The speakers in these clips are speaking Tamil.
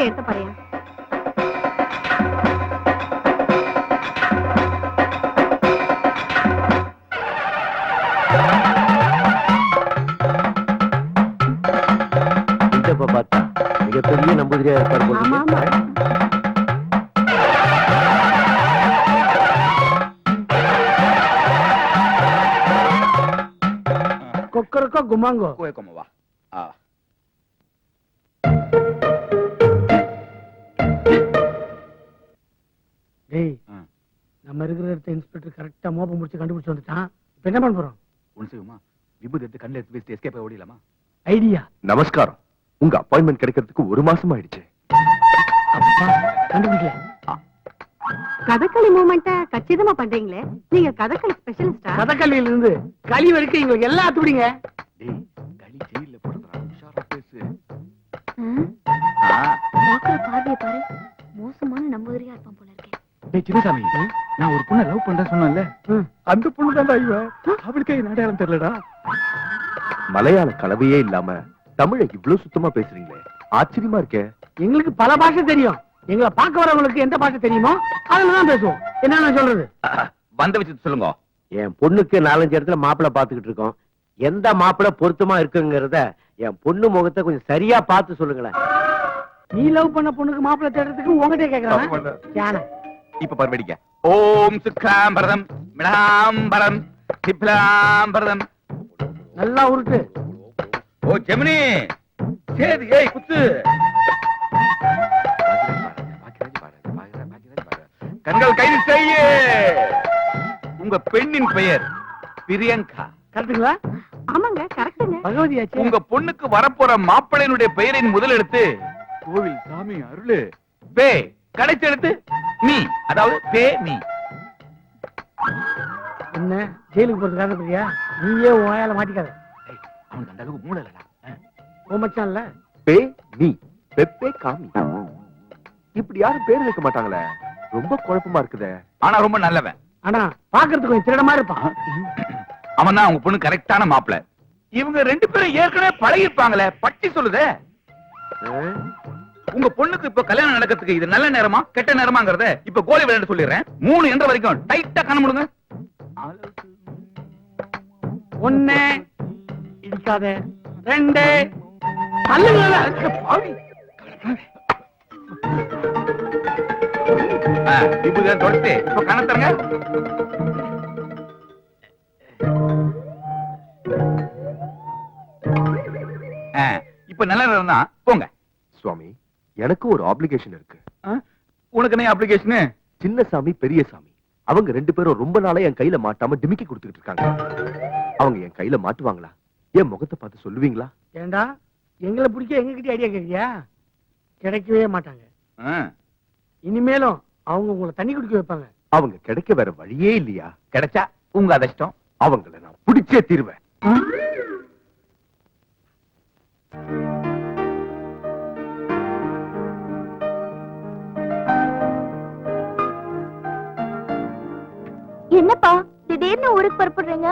നമ്പൂതിരി എടുത്ത് പറയാം இந்தப்ப பார்த்தா மிகப்பெரிய நம்பூதிரியா இருப்பார் போல ஆமா, ஆமா. இருக்கு. கொக்கரக்கோ குமாங்கோ Kue como டேய். நம்ம இருக்கிற இடத்த இன்ஸ்பெக்டர் கரெக்டா மோப்பம் முடிச்சு கண்டுபிடிச்சு வந்துட்டான். இப்ப என்ன பண்ண போறோம்? ஒன்று செய்யுமா விபூதி எடுத்து கண்ணில் எடுத்து வச்சுட்டு எஸ்கேப் ஓடிடலாமா? ஐடியா. நமஸ்காரம். உங்க அப்பாயின்மெண்ட் கிடைக்கிறதுக்கு ஒரு மாசம் ஆயிடுச்சு. கண்டுபிடிக்கல. கதகளி மூமெண்ட்ட கச்சிதமா பண்றீங்களே. நீங்க கதகளி ஸ்பெஷலிஸ்டா இருந்து களி வரைக்கும் எங்களுக்கு எல்லாம் அத்துப்பிடிங்க டேய் களி ஜெயில போடுறா உஷாரா பேசு. பாக்குற பார்வைய பாரு. மோசமான நம்பூதிரியா இருப்பான் போல. இருக்கேன் டேய் சின்னசாமி நான் ஒரு பொண்ணை லவ் பண்றேன் சொன்னேன்ல. அந்த பொண்ணு அவளுக்கே தெரியலடா. மலையாள கலவையே இல்லாம தமிழை இவ்ளோ சுத்தமா பேசுறீங்களே. ஆச்சரியமா இருக்கே. எங்களுக்கு பல பாஷை தெரியும். எங்களை பார்க்க வரவங்களுக்கு எந்த பாஷை தெரியுமோ அதுல தான் பேசுவோம். என்ன நான் சொல்றது? வந்த வச்சு சொல்லுங்க. என் பொண்ணுக்கு நாலஞ்சு இடத்துல மாப்பிள்ளை பாத்துக்கிட்டு இருக்கோம். எந்த மாப்பிள்ளை பொருத்தமா இருக்குங்கிறத என் பொண்ணு முகத்தை கொஞ்சம் சரியா பார்த்து சொல்லுங்களேன். நீ லவ் பண்ண பொண்ணுக்கு மாப்பிள்ளை தேடுறதுக்கு உங்ககிட்ட கேக்குறான்? யானை. இப்ப பரவடிக்க ஓம் சுக்ராம்பரதம் மிடாம்பரம் சிப்லாம்பரதம் நல்லா உருட்டு. ஓ ஜெமினி. சரி ஏய் குத்து. கண்கள் கைது செய்ய உங்க பெண்ணின் பெயர் பிரியங்கா. கரெக்டுங்களா ஆமாங்க கரெக்டுங்க பகவதியாச்சு. உங்க பொண்ணுக்கு வரப்போற மாப்பிள்ளையினுடைய பெயரின் முதல் எழுத்து கோவில் சாமி அருளு. பே கடைசி எழுத்து. நீ அதாவது பே நீ என்ன? ஜெயிலுக்கு போறது காரணப்படியா நீயே உன் வாயால மாட்டிக்காத. அவனுக்கு அந்த அளவுக்கு மூளை இல்லடா. உன் மச்சான்ல பே நீ பெப்பே காமி இப்படி யாரும் பேர் வைக்க மாட்டாங்களே? ரொம்ப குழப்பமா இருக்குதே. ஆனா ரொம்ப நல்லவன். ஆனா பாக்குறதுக்கு கொஞ்சம் திருடமா இருப்பான். அவன் தான் உங்க பொண்ணு கரெக்டான மாப்பிள்ளை இவங்க ரெண்டு பேரும் ஏற்கனவே பழகிருப்பாங்களே பட்டி சொல்லுதே? உங்க பொண்ணுக்கு இப்ப கல்யாணம் நடக்கிறதுக்கு இது நல்ல நேரமா கெட்ட நேரமாங்கறத இப்ப கோலி விளையாட சொல்லிடுறேன். மூணு என்ற வரைக்கும் டைட்டா கண்ண முடுங்க. ஒண்ணு இடிக்காத. ரெண்டு. தள்ளுங்களா பாவி. இப்ப இப்ப நல்ல நேரம் தான் போங்க. எனக்கு ஒரு ஆப்ளிகேஷன் இருக்கு. உனக்கு என்ன அப்ளிகேஷனு சின்ன சாமி பெரிய சாமி. அவங்க ரெண்டு பேரும் ரொம்ப நாளா என் கையில மாட்டாம டிமிக்கி கொடுத்துக்கிட்டு இருக்காங்க. அவங்க என் கையில மாட்டுவாங்களா? என் முகத்தை பார்த்து சொல்லுவீங்களா? ஏண்டா? எங்களை பிடிக்க எங்க கிட்ட ஐடியா கேக்குறியா? கிடைக்கவே மாட்டாங்க. இனிமேலும் அவங்க உங்களை தண்ணி குடிக்க வைப்பாங்க. அவங்க கிடைக்க வேற வழியே இல்லையா? கிடைச்சா உங்க அதிர்ஷ்டம். அவங்கள நான் பிடிச்சே தீருவேன். என்னப்பா? திடீர்னு ஊருக்கு புறப்படுறீங்க?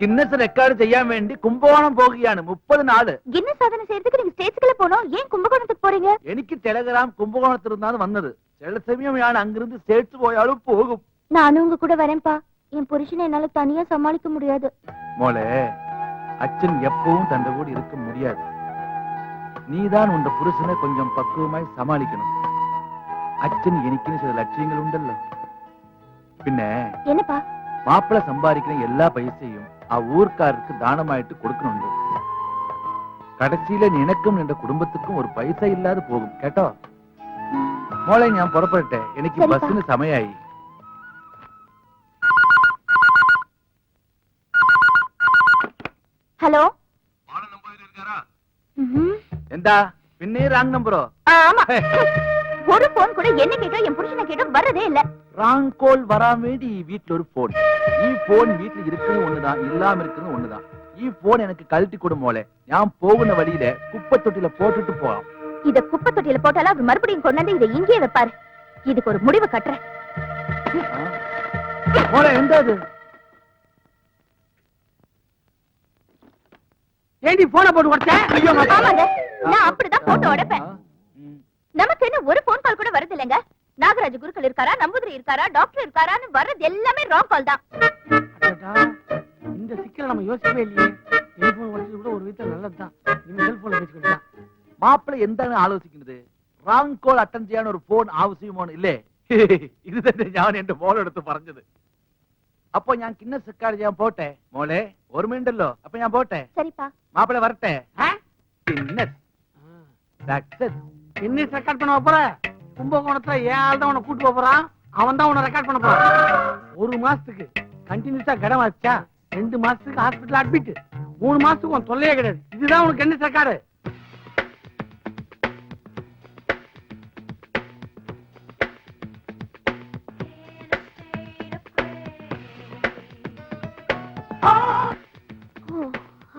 கின்னஸ் ரெக்கார்டு செய்ய வேண்டி கும்பகோணம் போகியானு முப்பது நாள். கின்னஸ் சாதனை செய்யறதுக்கு நீங்க ஸ்டேஜ்க்குள்ள போனோம். ஏன் கும்பகோணத்துக்கு போறீங்க? எனக்கு டெலகிராம் கும்பகோணத்துல இருந்தாலும் வந்தது. சில சமயம் யான் அங்கிருந்து சேர்த்து போயாலும் போகும். நானும் உங்க கூட வரேன்ப்பா. என் புருஷனை என்னால தனியா சமாளிக்க முடியாது. மோளே அச்சன் எப்பவும் தந்த கூட இருக்க முடியாது. நீதான் உன் புருஷனை கொஞ்சம் பக்குவமாய் சமாளிக்கணும். அச்சன் எனக்குன்னு சில லட்சியங்கள் உண்டல்ல. பின்ன சம்பாதிக்கிற எல்லா பைசையும் அவ தானமாயிட்டு கொடுக்கணும் கடைசியில நினக்கும் என்ற குடும்பத்துக்கும் ஒரு பைசா இல்லாத போகும். கேட்டோ? மோளை ஞான் புறப்பட்டேன் எனக்கு பஸ்ன்னு சமயாயி. ஹலோ? எந்தா? பின்னே ராங் நம்பரோ? ஆமா. ஒரு போன் கூட என்ன கேட்டோ என் புருஷனை கேட்டோ வரதே இல்ல. ராங் கோல் வராமேடி வீட்ல ஒரு போன் ஈ போன் வீட்டுல இருக்கிறது ஒண்ணுதான் இல்லாம இருக்கிறது ஒண்ணுதான். ஈ போன் எனக்கு கழட்டி கொடு மோளே. நான் போகுன வழியில குப்பை தொட்டில போட்டுட்டு போறோம் இத குப்பை தொட்டில போட்டாலும் அவர் மறுபடியும் கொண்டாந்து இதை இங்கேயே வைப்பாரு. இதுக்கு ஒரு முடிவு கட்டுறேன். மோளே எந்த அது ஏண்டி போன போட்டு உடச்ச ஐயோ ஆமாங்க. நான் அப்படிதான் போட்டோ உடைப்பேன். நமக்கு என்ன ஒரு போன் கால் கூட வருது இல்லைங்க நாகராஜ குருக்கள் இருக்காரா நம்பூதிரி இருக்காரா டாக்டர் இருக்காரான்னு வர்றது எல்லாமே ராங் கால் தான் அடடா, இந்த சிக்கலை நம்ம யோசிக்கவே இல்லையே டெலிபோன் உடச்சது கூட ஒரு விதத்துல நல்லதுதான் இனிமே செல்போன்ல பேசிக்கிட்டு மாப்பிள்ளை എന്താണ് ആലോചിക്കുന്നത് റാങ് കോൾ അറ്റൻഡ് ചെയ്യാൻ ഒരു ഫോൺ ആവശ്യമാണ് ഇല്ലേ ഇത് തന്നെ ഞാൻ എന്റെ മോളെടുത്ത് പറഞ്ഞത് അപ്പൊ ഞാൻ കിന്നസ് റെക്കോർഡ് ചെയ്യാൻ പോട്ടെ മോളെ ഓർമ്മയുണ്ടല്ലോ അപ്പൊ ഞാൻ പോട്ടെ சரிப்பா മാപ്പിള വരട്ടെ ஆ? കിന്നസ് സക്സസ് இன்னிஸ் ரெக்கார்ட் பண்ண போற? கும்பகோணத்துல ஏன் ஆள் தான் உன்னை கூட்டு போறான். அவன் தான் உன்னை ரெக்கார்ட் பண்ண போறான். ஒரு மாசத்துக்கு கண்டினியூஸா கடம் ஆச்சா ரெண்டு மாசத்துக்கு ஹாஸ்பிட்டல் அட்மிட் மூணு மாசத்துக்கு உன் தொல்லையே கிடையாது. இதுதான் உனக்கு என்ன ரெக்கார்டு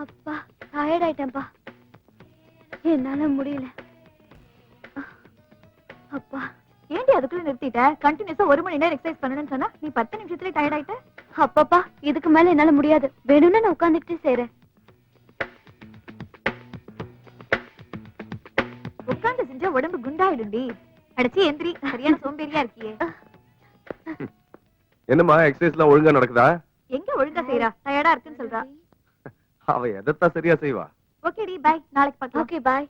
அப்பா டயர்ட் என்னால முடியல. அப்பா ஏண்டி அதுக்குள்ள நிறுத்திட்ட? கண்டினியூஸா ஒரு மணி நேரம் எக்ஸசைஸ் பண்ணணும்னு சொன்னா நீ பத்து நிமிஷத்துல டயர்ட் ஆயிட்ட? அப்பப்பா இதுக்கு மேல என்னால முடியாது. வேணும்னு நான் செய்றேன் உட்கார்ந்து செஞ்சா உடம்பு குண்டாயிடும்டி. அடிச்சு எந்திரி சரியான சோம்பேறியா இருக்கியே. என்னம்மா எக்ஸசைஸ் எல்லாம் ஒழுங்கா நடக்குதா? எங்க ஒழுங்கா செய்றா? டயர்டா இருக்குன்னு சொல்றா. அவ எதைத்தான் சரியா செய்வா? ஓகேடி பை நாளைக்கு பார்க்கலாம். ஓகே பை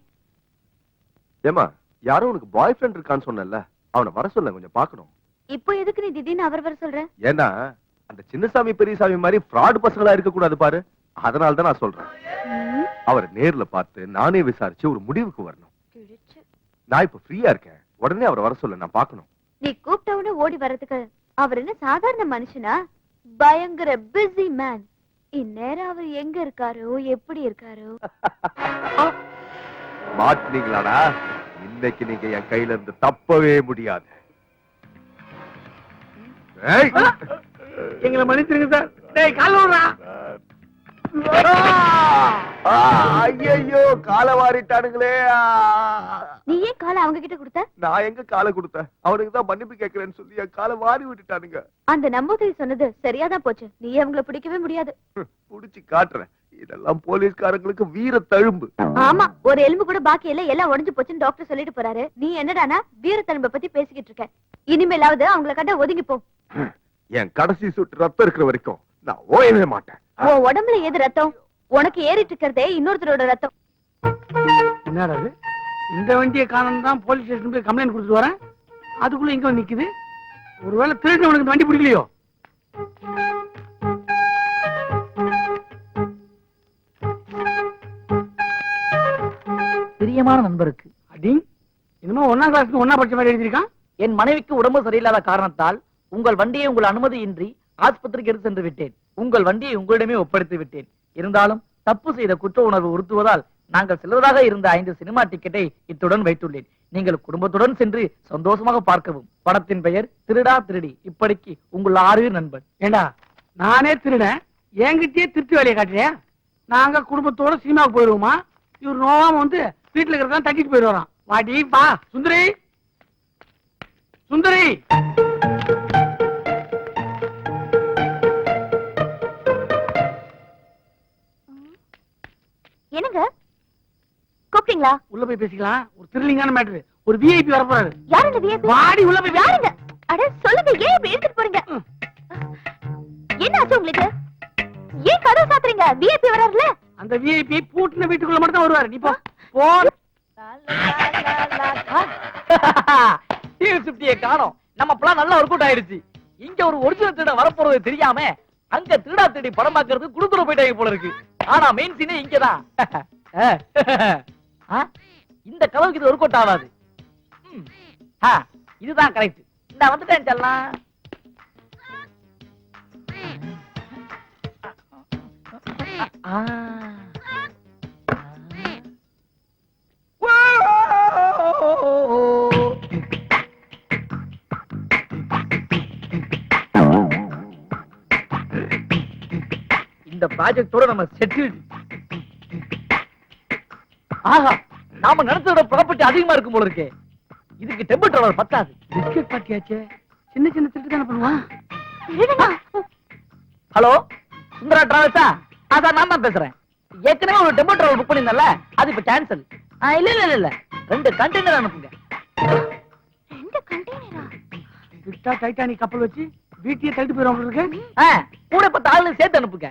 ஏமா யாரோ உனக்கு பாய் ஃப்ரெண்ட் இருக்கான்னு சொன்னல அவனை வர சொல்ல கொஞ்சம் பார்க்கணும். இப்போ எதுக்கு நீ திடீர்னு அவர் வர சொல்ற? ஏன்னா அந்த சின்னசாமி பெரியசாமி மாதிரி ஃப்ராட் பசங்களா இருக்க கூடாது பாரு. அதனால தான் நான் சொல்றேன். அவரை நேர்ல பார்த்து நானே விசாரிச்சு ஒரு முடிவுக்கு வரணும். நான் இப்ப ஃப்ரீயா இருக்கேன். உடனே அவரை வர சொல்ல நான் பார்க்கணும். நீ கூப்பிட்டவன ஓடி வர்றதுக்கு அவர் என்ன சாதாரண மனுஷனா? பயங்கர பிஸி மேன் இந்நேரம் அவர் எங்க இருக்காரோ எப்படி இருக்காரோ? மாட்டினீங்களாடா? இன்னைக்கு நீங்க என் கையில இருந்து தப்பவே முடியாது! எங்களை மன்னிச்சிருங்க சார். டேய் கால விடுறா ஆ, ஐயையோ காலை வாரிட்டானுங்களே. ஆ. நீ ஏன் காலை அவங்க கிட்ட கொடுத்த? நான் எங்க காலை கொடுத்தேன்? அவனுக்கு தான் மன்னிப்பு கேட்கிறேன்னு சொல்லி என் காலை வாரி விட்டுட்டானுங்க. அந்த நம்பூதிரி சொன்னது சரியாதான் போச்சு. நீ அவங்கள பிடிக்கவே முடியாது. புடிச்சு காட்டுறேன். இதெல்லாம் போலீஸ்காரங்களுக்கு வீர தழும்பு. ஆமா ஒரு எலும்பு கூட பாக்கி இல்ல எல்லாம் உடைஞ்சு போச்சுன்னு டாக்டர் சொல்லிட்டு போறாரு. நீ என்னடானா வீரத்தழும்ப பத்தி பேசிக்கிட்டு இருக்க. இனிமேலாவது அவங்கள கண்ட ஒதுங்கி போ என் கடைசி சொட்டு ரத்தம் இருக்கிற வரைக்கும் நான் ஓயவே மாட்டேன். உன் உடம்புல ஏது ரத்தம்? உனக்கு ஏறிட்டு இருக்கிறதே இன்னொருத்தரோட ரத்தம். என்னடா இந்த வண்டியை காரணம் தான் போலீஸ் ஸ்டேஷன் போய் கம்ப்ளைண்ட் கொடுத்துட்டு வரேன். அதுக்குள்ள இங்க வந்து நிக்குது. ஒருவேளை திருட்டு உனக்கு வண்டி பிடிக்கலையோ? பிரியமான நண்பருக்கு. அடி என்னமோ ஒன்னாம் கிளாஸ்க்கு ஒன்னா படிச்ச மாதிரி எழுதியிருக்கான்? என் மனைவிக்கு உடம்பு சரியில்லாத காரணத்தால் உங்கள் வண்டியை உங்கள் அனுமதியின்றி ஆஸ்பத்திரிக்கு எடுத்து சென்று விட்டேன். உங்கள் வண்டியை உங்களிடமே ஒப்படைத்து விட்டேன். இருந்தாலும் தப்பு செய்த குற்ற உணர்வு உறுத்துவதால் நாங்கள் செல்வதாக இருந்த ஐந்து சினிமா டிக்கெட்டை இத்துடன் வைத்துள்ளேன். நீங்கள் குடும்பத்துடன் சென்று சந்தோஷமாக பார்க்கவும். படத்தின் பெயர் திருடா திருடி. இப்படிக்கு உங்கள் ஆறு நண்பன் ஏண்டா நானே திருடேன். என்கிட்டயே திருட்டு வேலையை காட்டுறியா? நாங்க குடும்பத்தோட சினிமாவுக்கு போயிருவோமா? இவர் நோவாம வந்து வீட்டுல இருக்கிறதா தட்டிட்டு போயிடுவாராம். வாடி பா சுந்தரி. சுந்தரி. என்னங்க? கூப்பிட்டீங்களா? உள்ள போய் பேசிக்கலாம். ஒரு த்ரில்லிங்கான மேட்ரு ஒரு விஐபி வர போறாரு யார் இந்த விஐபி வாடி உள்ள போய். யாருங்க அட சொல்லுங்க ஏன் இப்படி எடுத்துட்டு போறீங்க. என்ன ஆச்சு உங்களுக்கு? ஏன் கதவு சாத்துறீங்க? விஐபி வராருல அந்த விஐபி பூட்டின வீட்டுக்குள்ள மட்டும் தான் வருவாரு. நீ போ. போ டிவி சுப்டியை காணோம். நம்ம பிளான் நல்லா ஒர்க் அவுட் ஆயிடுச்சு. இங்க ஒரு ஒரிஜினல் திருட வரப்போறது தெரியாம அங்க திருடா திருடி படம் பார்க்கறது குடுத்துற போயிட்டாங்க போல இருக்கு. ஆனா மெயின் சீனே இங்கதான். இந்த கலவுக்கு இது ஒர்க் அவுட் ஆகாது. ம். ஆ, இதுதான் கரெக்ட் இந்த வந்துட்டேன் சொல்லலாம் ஆ. ப்ராஜெக்டோட நம்ம செட்டில் ஆஹா நாம நினைச்சதோட ப்ராப்பர்ட்டி அதிகமா இருக்கும் போல இருக்கே. இதுக்கு டெம்பிள் டாலர் பத்தாது. பிஸ்கட் பாட்டியாச்சே சின்ன சின்ன திருட்டு தானே பண்ணுவான்? ஹலோ சுந்தரா டிராவல்ஸா அதான் நான் தான் பேசுறேன். ஏற்கனவே ஒரு டெம்போ டிராவல் புக் பண்ணிருந்தல அது இப்ப கேன்சல் இல்ல இல்ல இல்ல இல்ல. ரெண்டு கண்டெய்னர் அனுப்புங்க. விட்டா டைட்டானிக் கப்பல் வச்சு வீட்டையே தள்ளிட்டு போயிடும் இருக்கு. ஆ, கூட இப்ப தாள் சேர்த்து அனுப்புங்க.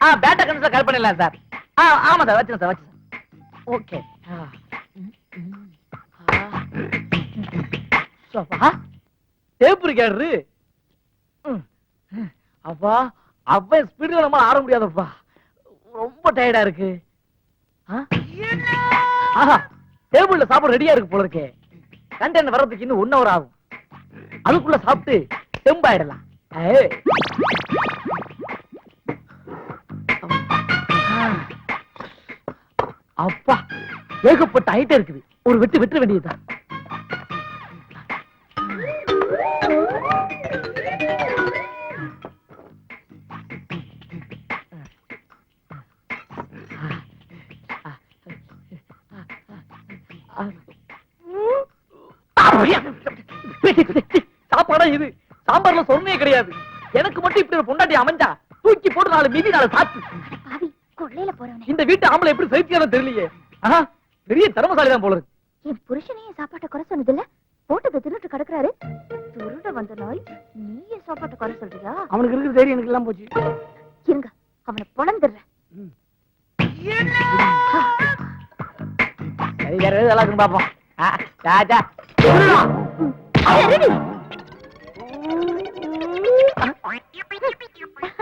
ஆ பேட்டா கணேசா கால் பண்ணிடலாம் சார் ஆ ஆமா சார் வச்சுருங்க சார் வச்சு ஓகே. டேப் இருக்காரு அப்பா அவன் ஸ்பீடு நம்ம ஆட முடியாதப்பா. ரொம்ப டயர்டா இருக்கு. ஆ? ஆஹா டேபிள்ல சாப்பாடு ரெடியா இருக்கு போல இருக்கே. கண்டென்ட் வர்றதுக்கு இன்னும் ஒன் ஹவர் ஆகும். அதுக்குள்ள சாப்பிட்டு தெம்பாயிடலாம் அப்பா ஏகப்பட்ட ஐட்டம் இருக்குது. ஒரு வெட்டு வெட்ட வேண்டியதுதான். சாப்பாடா இது? சாம்பார்ல சொன்னே கிடையாது. எனக்கு மட்டும் இப்படி ஒரு பொண்டாட்டி அமைஞ்சா தூக்கி போட்டு நாலு மீதி நாலு சாத்து. இந்த வீட்டு ஆம்பளை எப்படி சைத்தியாலும் தெரியலையே. ஆஹா, பெரிய திறமசாலி தான் போல இருக்கு. என் புருஷனையும் சாப்பாட்டை குறை சொன்னதில்ல. போட்டதை தின்னுட்டு கிடக்குறாரு. திருட வந்த நாய் நீயே சாப்பாட்டை குறை சொல்றியா? அவனுக்கு இருக்கிற தைரியம் எனக்கு எல்லாம் போச்சு. இருங்க அவனை பொழந்துடுறேன் பாப்போம்